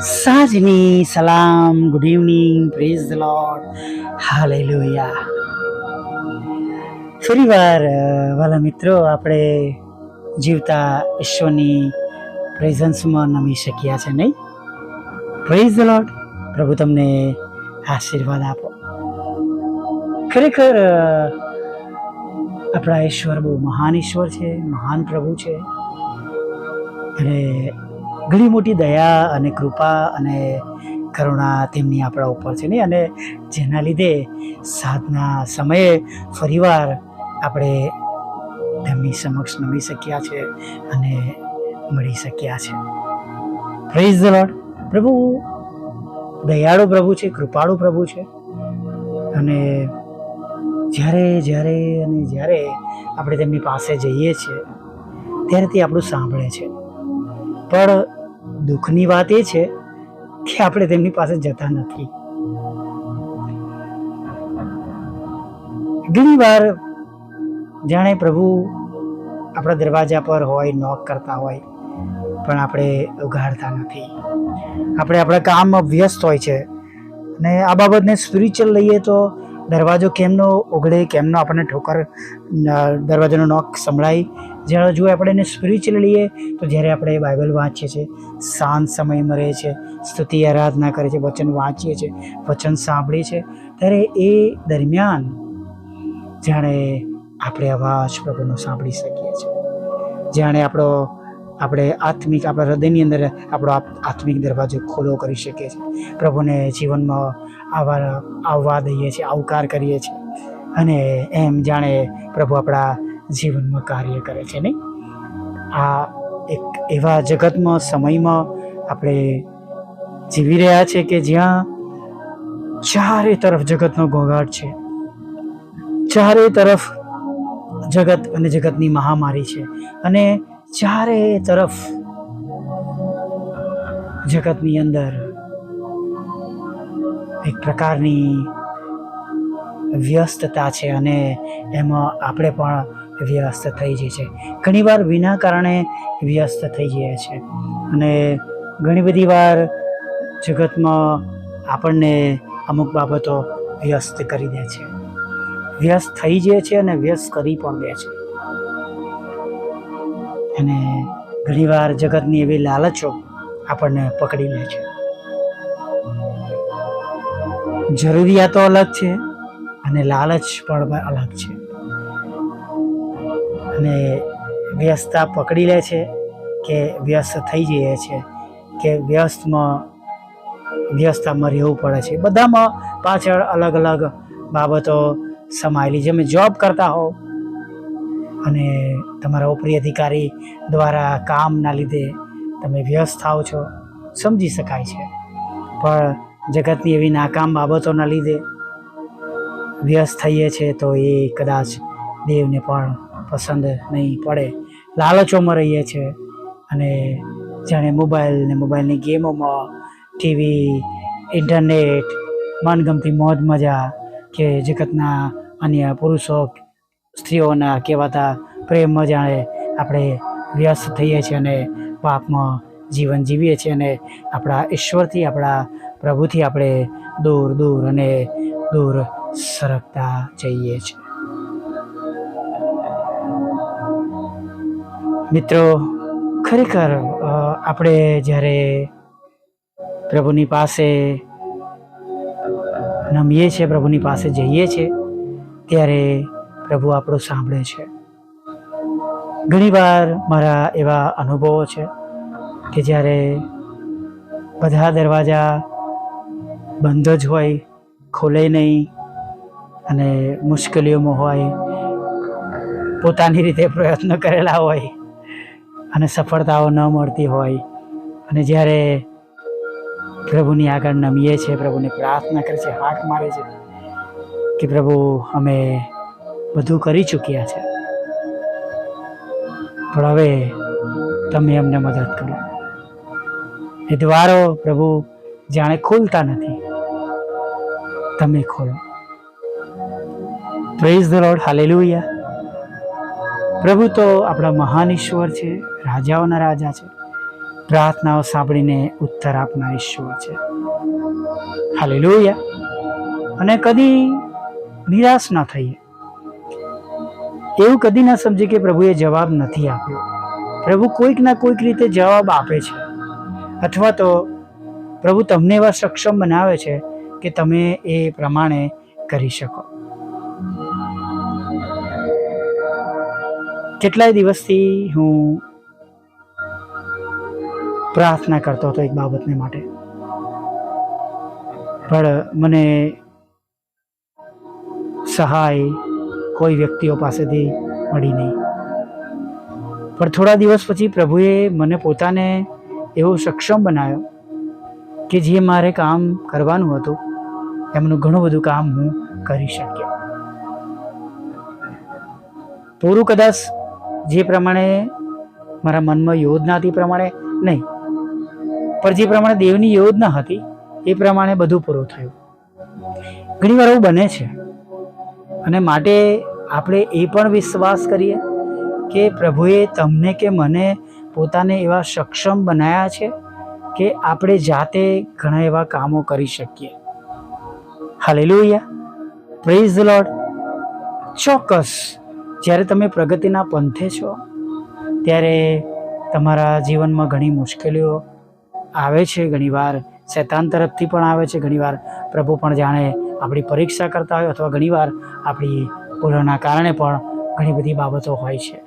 સાંજની સલામ good evening praise the lord Lohia ફરીવાર વાલા મિત્રો, આપણે જીવતા ઈશ્વરની પ્રેઝન્સમાં નમી શક્યા છે નહીં? પ્રેઝ ધ લોર્ડ પ્રભુ તમને આશીર્વાદ આપો. ખરેખર આપણા ઈશ્વર બહુ મહાન ઈશ્વર છે, મહાન પ્રભુ છે. અને ઘણી મોટી દયા અને કૃપા અને કરુણા તેમની આપણા ઉપર છે નહીં અને જેના લીધે સાધના સમયે ફરીવાર આપણે તેમની સમક્ષ નમી શક્યા છે અને મળી શક્યા છે. પ્રેઝ ધ લોર્ડ પ્રભુ, દયાળુ પ્રભુ છે, કૃપાળુ પ્રભુ છે. અને જ્યારે જ્યારે અને જ્યારે આપણે તેમની પાસે જઈએ છીએ, ત્યારે તે આપણું સાંભળે છે. પણ દુઃખની વાત એ છે કે આપણે તેમની પાસે જતા નથી. ઘણી વાર જાણે પ્રભુ આપણા દરવાજા પર હોય નોક કરતા હોય, પણ આપણે ઉઘાડતા નથી. આપણે આપણા કામમાં વ્યસ્ત હોય છે અને આ બાબતને સ્પિરિચ્યુઅલ લઈએ તો દરવાજો કેમનો ઓગળે કેમનો આપણને ઠોકર દરવાજાનો નોક સંભળાય જ્યારે જો આપણે એને સ્પિરિચ્યુઅલ લઈએ, તો જ્યારે આપણે બાઇબલ વાંચીએ છીએ શાંત સમયમાં રહે છે, સ્તુતિ, આરાધના કરે છે, વચન વાંચીએ છીએ, વચન સાંભળીએ છીએ, ત્યારે એ દરમિયાન જાણે આપણે અવાજ પ્રભુનો સાંભળી શકીએ છીએ. જાણે આપણો, આપણે આત્મિક, આપણા હૃદયની અંદર આપણો આત્મિક દરવાજો ખુલ્લો કરી શકીએ છીએ. પ્રભુને જીવનમાં આવવા આવવા દઈએ છીએ, આવકાર કરીએ છીએ. અને એમ જાણે પ્રભુ આપણા જીવનમાં કાર્ય કરે છે, નહીં? આ એક એવા જગતમાં, સમયમાં આપણે જીવી રહ્યા છે કે જ્યાં ચારે તરફ જગતનો ઘોંઘાટ છે. ચારે તરફ જગત અને જગતની મહામારી છે. અને ચારે તરફ જગતની અંદર એક પ્રકારની વ્યસ્તતા છે અને એમાં આપણે પણ વ્યસ્ત થઈ જાય છે. ઘણીવાર વિના કારણે વ્યસ્ત થઈ જાય છે. અને ઘણી બધી વાર જગતમાં આપણને અમુક બાબતો વ્યસ્ત કરી દે છે. વ્યસ્ત થઈ જાય છે અને વ્યસ્ત કરી પણ દે છે. અને ઘણીવાર જગતની એવી લાલચો આપણને પકડી લે છે. જરૂરિયાતો અલગ છે અને લાલચ પણ અલગ છે. અને વ્યસ્તતા પકડી લે છે કે વ્યસ્ત થઈ જઈએ છે કે વ્યસ્તમાં વ્યસ્તતામાં રહેવું પડે છે. બધામાં પાછળ અલગ અલગ બાબતો સમાયેલી. છે તમે જોબ કરતા હો અને તમારા ઉપરી અધિકારી દ્વારા કામના લીધે તમે વ્યસ્ત થાઓ છો, સમજી શકાય છે. પણ જગતની એવી નાકામ બાબતોના લીધે વ્યસ્ત થઈએ છીએ તો એ કદાચ દેવને પણ પસંદ નહીં પડે. લાલચોમાં રહીએ છીએ અને જાણે મોબાઈલ ને મોબાઈલની ગેમોમાં ટીવી ઇન્ટરનેટ મનગમતી મોજ મજા કે જગતના અન્ય પુરુષો, સ્ત્રીઓના કહેવાતા પ્રેમમાં જાણે આપણે વ્યસ્ત થઈએ છીએ અને પાપમાં જીવન જીવીએ છીએ અને આપણા ઈશ્વરથી, આપણા પ્રભુથી આપણે દૂર દૂર અને દૂર સરકતા જઈએ છીએ. મિત્રો, ખરેખર આપણે જ્યારે પ્રભુની પાસે નમીએ છીએ, પ્રભુની પાસે જઈએ છીએ, ત્યારે પ્રભુ આપણું સાંભળે છે. ઘણીવાર મારા એવા અનુભવો છે કે જ્યારે બધા દરવાજા બંધ જ હોય, ખોલે નહીં અને મુશ્કેલીઓમાં હોય, પોતાની રીતે પ્રયત્ન કરેલા હોય અને સફળતાઓ ન મળતી હોય. અને જ્યારે પ્રભુની આગળ નમીએ છીએ, પ્રભુને પ્રાર્થના કરે છે હાક મારે છે કે પ્રભુ, અમે બધું કરી ચૂક્યા છે. પણ હવે તમે અમને મદદ કરો. એ દ્વારો પ્રભુ જાણે ખોલતા નથી. તમે ખોલો. પ્રેઝ ધ લોર્ડ હાલેલુયા પ્રભુ તો આપણા મહાન ઈશ્વર છે, રાજાઓના રાજા છે. પ્રાર્થનાઓ સાંભળીને ઉત્તર આપનાર ઈશ્વર છે. હાલેલુયા. અને કદી નિરાશ ના થઈએ. એવું કદી ના સમજે કે પ્રભુએ જવાબ નથી આપ્યો. પ્રભુ કોઈક ના કોઈક રીતે જવાબ આપે છે. અથવા તો પ્રભુ તમને એવા સક્ષમ બનાવે છે કે તમે એ પ્રમાણે કરી શકો. કેટલાય દિવસથી હું પ્રાર્થના કરતો હતો એક બાબતને માટે. પણ મને સહાય કોઈ વ્યક્તિઓ પાસેથી મળી નહીં. પણ થોડા દિવસ પછી પ્રભુએ મને પોતાને એવો સક્ષમ બનાવ્યો કે જે મારે કામ કરવાનું હતું, એમનું ઘણું બધું કામ હું કરી શક્યો. પૂરું કદાચ જે પ્રમાણે મારા મનમાં યોજના હતી પ્રમાણે નહીં. પણ જે પ્રમાણે દેવની યોજના હતી, એ પ્રમાણે બધું પૂરું થયું. ઘણીવાર એવું બને છે. અને માટે આપણે એ પણ વિશ્વાસ કરીએ કે પ્રભુએ તમને કે મને પોતાને એવા સક્ષમ બનાવ્યા છે કે આપણે જાતે ઘણા એવા કામો કરી શકીએ. હાલેલુયા પ્રેઝ લોર્ડ ચોક્કસ જ્યારે તમે પ્રગતિના પંથે છો, ત્યારે તમારા જીવનમાં ઘણી મુશ્કેલીઓ આવે છે. ઘણીવાર શૈતાન તરફથી પણ આવે છે. ઘણીવાર પ્રભુ પણ જાણે આપણી પરીક્ષા કરતા હોય અથવા ઘણીવાર આપણી ભૂલોના કારણે પણ ઘણી બધી બાબતો હોય છે.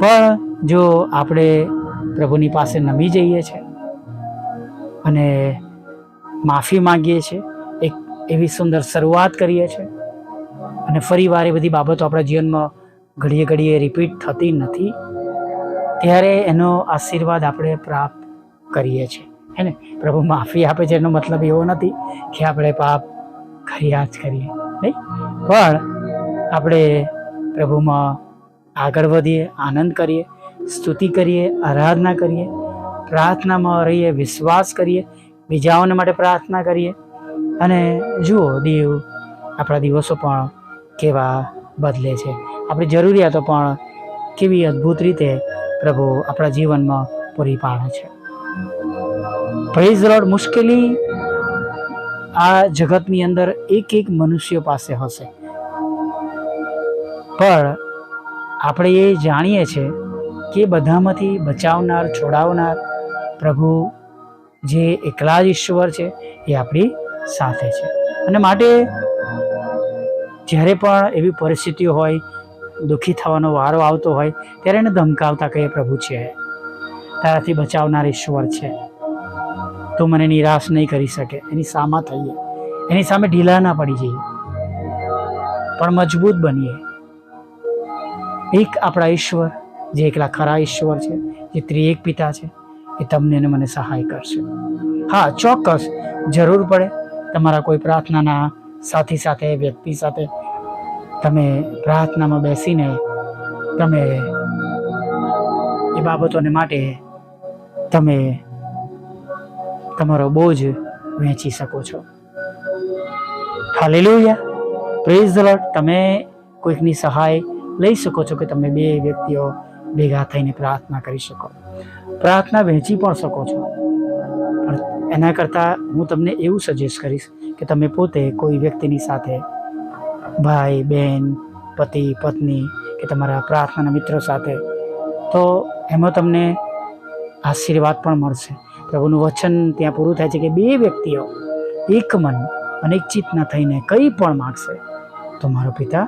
પણ જો આપણે પ્રભુની પાસે નમી જઈએ છીએ અને માફી માંગીએ છીએ એક એવી સુંદર શરૂઆત કરીએ છીએ અને ફરી વાર એ બધી બાબતો આપણા જીવનમાં ઘડીએ ઘડીએ રિપીટ થતી નથી. ત્યારે એનો આશીર્વાદ આપણે પ્રાપ્ત કરીએ છીએ. હે ને? પ્રભુ માફી આપે છે એનો મતલબ એવો નથી કે આપણે પાપ કર્યા જ કરીએ. નહીં? પણ આપણે પ્રભુમાં આગળ વધીએ, આનંદ કરીએ, સ્તુતિ કરીએ, આરાધના કરીએ, પ્રાર્થનામાં રહીએ, વિશ્વાસ કરીએ, બીજાઓને માટે પ્રાર્થના કરીએ. અને જુઓ, દેવ આપણા દિવસો પણ કેવા બદલે છે. આપણી જરૂરિયાતો પણ કેવી અદ્ભુત રીતે પ્રભુ આપણા જીવનમાં પૂરી પાડે છે. પ્રેઝ રોડ મુશ્કેલી આ જગતની અંદર એક એક મનુષ્ય પાસે હશે. પણ આપણે એ જાણીએ છીએ કે બધામાંથી બચાવનાર, છોડાવનાર પ્રભુ જે એકલા જ ઈશ્વર છે એ આપણી સાથે છે. અને માટે જ્યારે પણ એવી પરિસ્થિતિ હોય, દુઃખી થવાનો વારો આવતો હોય, ત્યારે એને ધમકાવતા કહીએ, પ્રભુ છે. તારાથી બચાવનાર ઈશ્વર છે. તો મને નિરાશ નહીં કરી શકે. એની સામા થઈએ. એની સામે ઢીલા ના પડી જઈએ. પણ મજબૂત બનીએ. એક આપણા ઈશ્વર, જે એકલા ખરા ઈશ્વર છે, જે ત્રિએક પિતા છે, એ તમને અને મને સહાય કરશે. હા, ચોક્કસ જરૂર પડે તમારા કોઈ પ્રાર્થનાના સાથી સાથે, વ્યક્તિ સાથે તમે પ્રાર્થનામાં બેસીને તમે એ બાબતોને માટે તમે તમારો બોજ વહેંચી શકો છો. હાલેલુયા પ્રેઝ ધ લોર્ડ તમે કોઈકની સહાય લઈ શકો છો કે તમે બે વ્યક્તિઓ ભેગા થઈને પ્રાર્થના કરી શકો. પ્રાર્થના વહેંચી પણ શકો છો. પણ એના કરતાં હું તમને એવું સજેસ્ટ કરીશ કે તમે પોતે કોઈ વ્યક્તિની સાથે ભાઈ બહેન પતિ, પત્ની કે તમારા પ્રાર્થનાના મિત્રો સાથે, તો એમાં તમને આશીર્વાદ પણ મળશે. પ્રભુનું વચન ત્યાં પૂરું થાય છે કે બે વ્યક્તિઓ એક મન અને એક ચિત્તના થઈને કંઈ પણ માગશે, તો મારો પિતા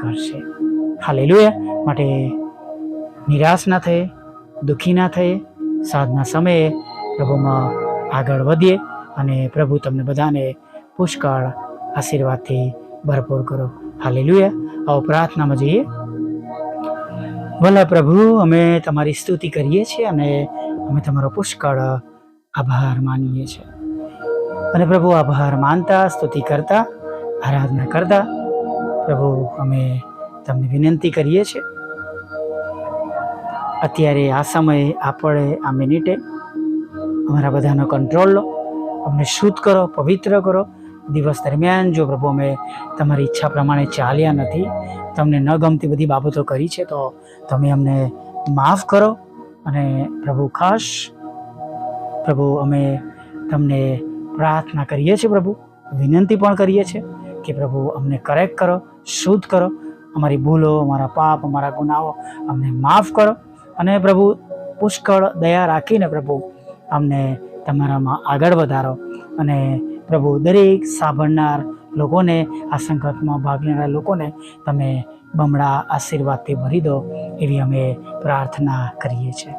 કરશે. હાલેલુયા. માટે નિરાશ ના થઈએ દુઃખી ના થઈએ સાધના સમયે પ્રભુમાં આગળ વધીએ અને પ્રભુ તમને બધાને પુષ્કળ આશીર્વાદથી ભરપૂર કરો. હાલેલુયા. આવો પ્રાર્થનામાં જઈએ. ભલા પ્રભુ, અમે તમારી સ્તુતિ કરીએ છીએ અને અમે તમારો પુષ્કળ આભાર માનીએ છીએ. અને પ્રભુ, આભાર માનતા, સ્તુતિ કરતા, આરાધના કરતા, પ્રભુ, અમે તમને વિનંતી કરીએ છીએ. અત્યારે આ સમયે આપણે આ મિનિટે. અમારા બધાનો કંટ્રોલ લો. અમને શુદ્ધ કરો, પવિત્ર કરો. દિવસ દરમિયાન જો પ્રભુ અમે તમારી ઈચ્છા પ્રમાણે ચાલ્યા નથી, તમને ન ગમતી બધી બાબતો કરી છે, તો તમે અમને માફ કરો અને પ્રભુ ખાસ, પ્રભુ અમે તમને પ્રાર્થના કરીએ છીએ પ્રભુ, વિનંતી પણ કરીએ છીએ કે પ્રભુ અમને કરેક્ટ કરો, શુદ્ધ કરો, અમારી ભૂલો, અમારા પાપ, અમારા ગુનાઓ અમને માફ કરો અને પ્રભુ પુષ્કળ દયા રાખીને પ્રભુ અમને તમારામાં આગળ વધારો અને પ્રભુ દરેક સાંભળનાર લોકોને, આ સંકટમાં ભાગ લેનારા લોકોને તમે બમણા આશીર્વાદથી ભરી દો એવી અમે પ્રાર્થના કરીએ છીએ.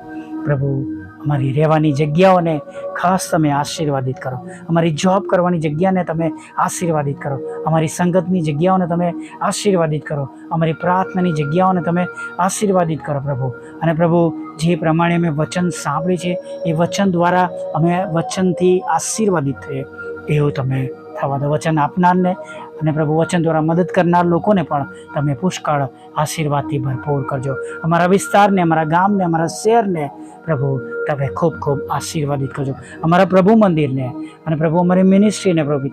પ્રભુ, અમારી રહેવાની જગ્યાઓને ખાસ તમે આશીર્વાદિત કરો. અમારી જોબ કરવાની જગ્યાને તમે આશીર્વાદિત કરો. અમારી સંગતની જગ્યાઓને તમે આશીર્વાદિત કરો. અમારી પ્રાર્થનાની જગ્યાઓને તમે આશીર્વાદિત કરો પ્રભુ. અને પ્રભુ, જે પ્રમાણે અમે વચન સાંભળી છે, એ વચન દ્વારા અમે વચનથી આશીર્વાદિત થઈએ. એવું તમે થવા દો વચન આપનારને અને પ્રભુ વચન દ્વારા મદદ કરનાર લોકોને પણ તમે પુષ્કળ આશીર્વાદથી ભરપૂર કરજો. અમારા વિસ્તારને, અમારા ગામને, અમારા શહેરને પ્રભુ તમે ખૂબ ખૂબ આશીર્વાદિત કરજો. અમારા પ્રભુ મંદિરને અને પ્રભુ અમારી મિનિસ્ટ્રીને પ્રભુ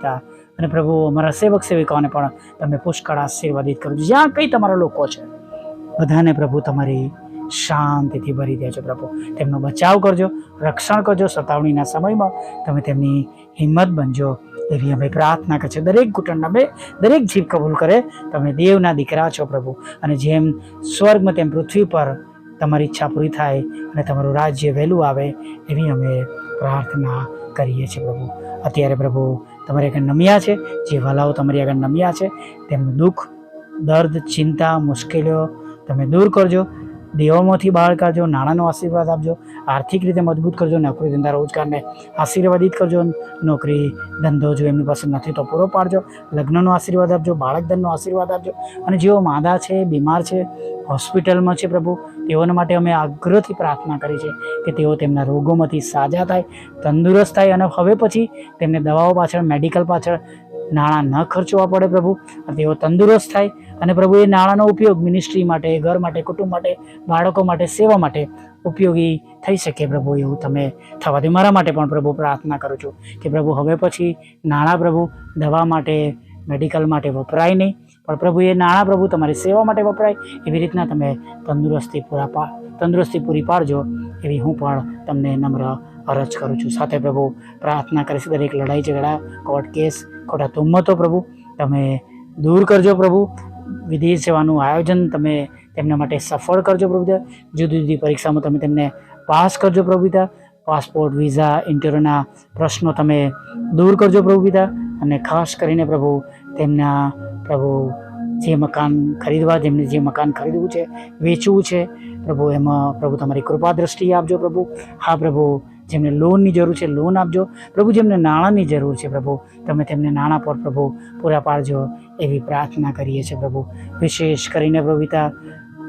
અને પ્રભુ અમારા સેવક સેવિકાઓને પણ તમે પુષ્કળ આશીર્વાદિત કરજો. જ્યાં કંઈ તમારા લોકો છે, બધાને પ્રભુ તમારી શાંતિથી ભરી દેજો પ્રભુ. તેમનો બચાવ કરજો, રક્ષણ કરજો સતાવણીના સમયમાં. તમે તેમની હિંમત બનજો. એવી અમે પ્રાર્થના છીએ. દરેક ઘૂંટણના અમે દરેક જીવ કબૂલ કરે, તમે દેવના દીકરા છો પ્રભુ. અને જેમ સ્વર્ગમાં તેમ પૃથ્વી પર તમારી ઈચ્છા પૂરી થાય અને તમારું રાજ્ય વહેલું આવે, એવી અમે પ્રાર્થના કરીએ છીએ પ્રભુ. અત્યારે પ્રભુ તમારી આગળ નમ્યા છે. જે વાલાઓ તમારી આગળ નમ્યા છે, તેમનું દુઃખ, દર્દ, ચિંતા, મુશ્કેલીઓ તમે દૂર કરજો. દેવામાંથી બહાર કાઢજો, નાણાંનો આશીર્વાદ આપજો, આર્થિક રીતે મજબૂત કરજો, નોકરી ધંધા રોજગારને આશીર્વાદિત કરજો, નોકરી, ધંધો જો એમની પાસે નથી તો પૂરો પાડજો, લગ્નનો આશીર્વાદ આપજો, બાળકધનનો આશીર્વાદ આપજો. અને જેઓ માદા છે, બીમાર છે, હોસ્પિટલમાં છે પ્રભુ, તેઓના માટે અમે આગ્રહથી પ્રાર્થના કરી છે કે તેઓ તેમના રોગોમાંથી સાજા થાય, તંદુરસ્ત થાય અને હવે પછી તેમને દવાઓ પાછળ, મેડિકલ પાછળ નાણાં ન ખર્ચવા પડે પ્રભુ તેઓ તંદુરસ્ત થાય અને પ્રભુ એ નાણાંનો ઉપયોગ મિનિસ્ટ્રી માટે, ઘર માટે, કુટુંબ માટે, બાળકો માટે, સેવા માટે ઉપયોગી થઈ શકે પ્રભુ એવું તમે થવા દે. મારા માટે પણ પ્રભુ પ્રાર્થના કરું છું કે પ્રભુ હવે પછી નાણાં પ્રભુ દવા માટે મેડિકલ માટે વપરાય નહીં, પણ પ્રભુ એ નાણાં પ્રભુ તમારી સેવા માટે વપરાય. એવી રીતના તમે તંદુરસ્તી પૂરા પા, તંદુરસ્તી પૂરી પાડજો એવી હું પણ તમને નમ્ર અરજ કરું છું. સાથે પ્રભુ પ્રાર્થના કરીશ, દરેક લડાઈ ઝઘડા કોર્ટ કેસ ખોટા તુમ્મતો પ્રભુ તમે દૂર કરજો પ્રભુ. વિદેશ સેવાનું આયોજન તમે તેમના માટે સફળ કરજો પ્રભુતા જુદી જુદી પરીક્ષામાં તમે તેમને પાસ કરજો પ્રભુતા પાસપોર્ટ, વિઝા, ઇન્ટરવ્યૂના પ્રશ્નો તમે દૂર કરજો પ્રભુપિતા. અને ખાસ કરીને પ્રભુ તેમના પ્રભુ જે મકાન ખરીદવા, જેમને જે મકાન ખરીદવું છે, વેચવું છે, પ્રભુ એમાં પ્રભુ તમારી કૃપા દ્રષ્ટિ આપજો પ્રભુ. હા પ્રભુ જેમને લોનની જરૂર છે, લોન આપજો. પ્રભુ, જેમને નાણાંની જરૂર છે, પ્રભુ, તમે તેમને નાણાં પર, પ્રભુ, પૂરા પાડજો એવી પ્રાર્થના કરીએ છીએ, પ્રભુ. વિશેષ કરીને પ્રભુતા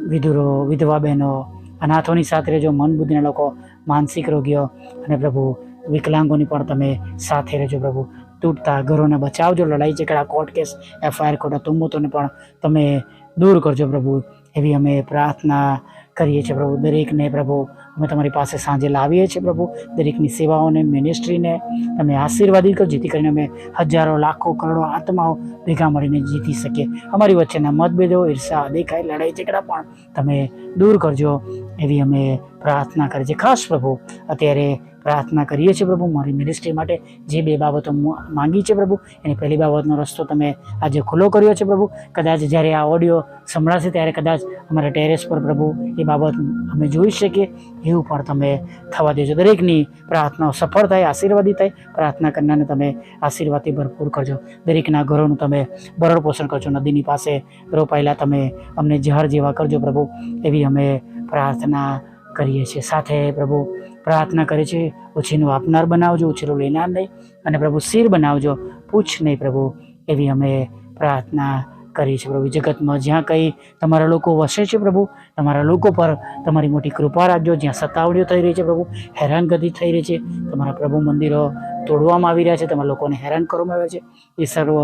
વિધુરો, વિધવા બહેનો, અનાથોની સાથે રહેજો, મન બુદ્ધિના લોકો, માનસિક રોગીઓ અને પ્રભુ, વિકલાંગોની પણ તમે સાથે રહેજો, પ્રભુ. તૂટતા ઘરોને બચાવજો, લડાઈ ઝઘડા કોર્ટ કેસ એફઆઈઆર ખોટા તુમ્મતોને પણ તમે દૂર કરજો, પ્રભુ. એવી અમે પ્રાર્થના કરીએ છીએ, પ્રભુ. દરેકને, પ્રભુ અમે તમારી પાસે સાંજે લાવીએ છીએ પ્રભુ. દરેકની સેવાઓને મિનિસ્ટ્રીને તમે આશીર્વાદિત કરો જેથી કરીને અમે હજારો, લાખો, કરોડો આત્માઓ ભેગા મળીને જીતી શકીએ. અમારી વચ્ચેના મતભેદો ઈર્ષા દેખાય, લડાઈ, ઝઘડા પણ તમે દૂર કરજો. એવી અમે પ્રાર્થના કરીએ છીએ. ખાસ પ્રભુ, અત્યારે પ્રાર્થના કરીએ છીએ પ્રભુ. મારી મિનિસ્ટ્રી માટે જે બે બાબતો માંગી છે પ્રભુ, એની પહેલી બાબતનો રસ્તો તમે આજે ખુલ્લો કર્યો છે પ્રભુ. કદાચ જ્યારે આ ઓડિયો સંભળાશે ત્યારે કદાચ અમારા ટેરેસ પર પ્રભુ એ બાબત અમે જોઈ શકીએ. એવું પણ તમે થવા દેજો. દરેકની પ્રાર્થનાઓ સફળ થાય, આશીર્વાદી થાય. પ્રાર્થના કરનારને તમે આશીર્વાદથી ભરપૂર કરજો. દરેકના ઘરોનું તમે ભરણ પોષણ કરજો. નદીની પાસે રોપાયેલા તમે અમને ઝાડ જેવા કરજો પ્રભુ. એવી અમે પ્રાર્થના કરીએ છીએ. સાથે પ્રભુ પ્રાર્થના કરે છે, ઉછીનું આપનાર બનાવજો ઉછીનું લેનાર નહીં, અને પ્રભુ શિર બનાવજો. પૂછ નહીં પ્રભુ, એવી અમે પ્રાર્થના કરી છે પ્રભુ. જગતમાં જ્યાં કંઈ તમારા લોકો વસે છે પ્રભુ, તમારા લોકો પર તમારી મોટી કૃપા રાખજો. જ્યાં સતાવડીઓ થઈ રહી છે પ્રભુ, હેરાનગતિ થઈ રહી છે, તમારા પ્રભુ મંદિરો તોડવામાં આવી રહ્યા છે તમારા લોકોને હેરાન કરવામાં આવે છે. એ સર્વ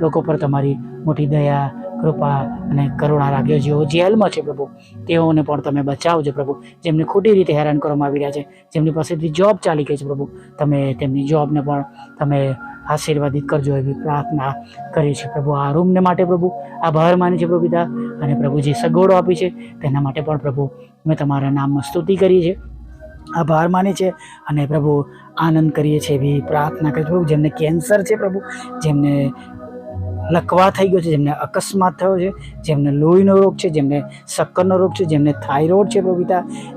લોકો પર તમારી મોટી દયા, કૃપા અને કરુણા રાખજો. જેઓ જેલમાં છે પ્રભુ, તેઓને પણ તમે બચાવજો પ્રભુ. જેમને ખોટી રીતે હેરાન કરવામાં આવી રહ્યા છે, જેમની પાસેથી જોબ ચાલી ગઈ છે પ્રભુ, તમે તેમની જોબને પણ તમે આશીર્વાદિત કરજો એવી પ્રાર્થના કરી છે પ્રભુ. આ રૂમને માટે પ્રભુ, આભાર માની છે પ્રભુ પિતા અને પ્રભુ જે સગવડો આપી છે, તેના માટે પણ પ્રભુ, મેં તમારા નામમાં સ્તુતિ કરી છે આભાર માની છે અને પ્રભુ આનંદ કરીએ છીએ એવી પ્રાર્થના કરીએ પ્રભુ જેમને કેન્સર છે પ્રભુ જેમને લકવા થઈ ગયો છે, જેમને અકસ્માત થયો છે, જેમને લોહીનો રોગ છે, જેમને શક્કરનો રોગ છે, જેમને થાઇરોઇડ છે પ્રભુ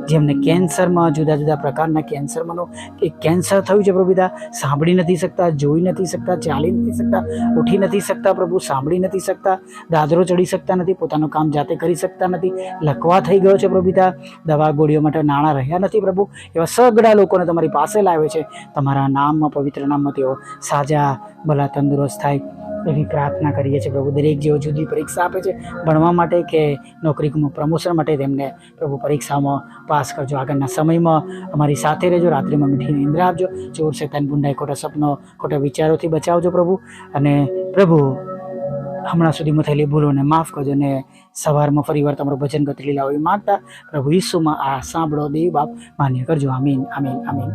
જેમને કેન્સરમાં જુદા જુદા પ્રકારના કેન્સરમાંનો એ કેન્સર થયું છે પ્રભુ સાંભળી નથી શકતા, જોઈ નથી શકતા, ચાલી નથી શકતા, ઉઠી નથી શકતા, પ્રભુ, સાંભળી નથી શકતા, દાદરો ચડી શકતા નથી, પોતાનું કામ જાતે કરી શકતા નથી. લકવા થઈ ગયો છે પ્રભુ દવા ગોળીઓ માટે નાણાં રહ્યા નથી, પ્રભુ. એવા સગડા લોકોને તમારી પાસે લાવે છે. તમારા નામમાં, પવિત્ર નામમાં તેઓ સાજા, ભલા, તંદુરસ્ત થાય. એવી પ્રાર્થના કરીએ છીએ પ્રભુ, દરેક જેઓ જુદી પરીક્ષા આપે છે, ભણવા માટે કે નોકરીમાં પ્રમોશન માટે તેમને પ્રભુ પરીક્ષામાં પાસ કરજો. આગળના સમયમાં અમારી સાથે રહેજો, રાત્રિમાં મીઠી નિંદ્રા આપજો. ચોર, શેતાન ગુંડાઈ ખોટા સપનો, ખોટા વિચારોથી બચાવજો પ્રભુ. અને પ્રભુ, હમણાં સુધીમાં થયેલી ભૂલોને માફ કરજો અને સવારમાં ફરીવાર તમારું ભજન ગતિ લીલા હોય માગતા પ્રભુ ઈસુમાં આ સાંભળો, દેવ બાપ, માન્ય કરજો. આમીન આમીન આમીન.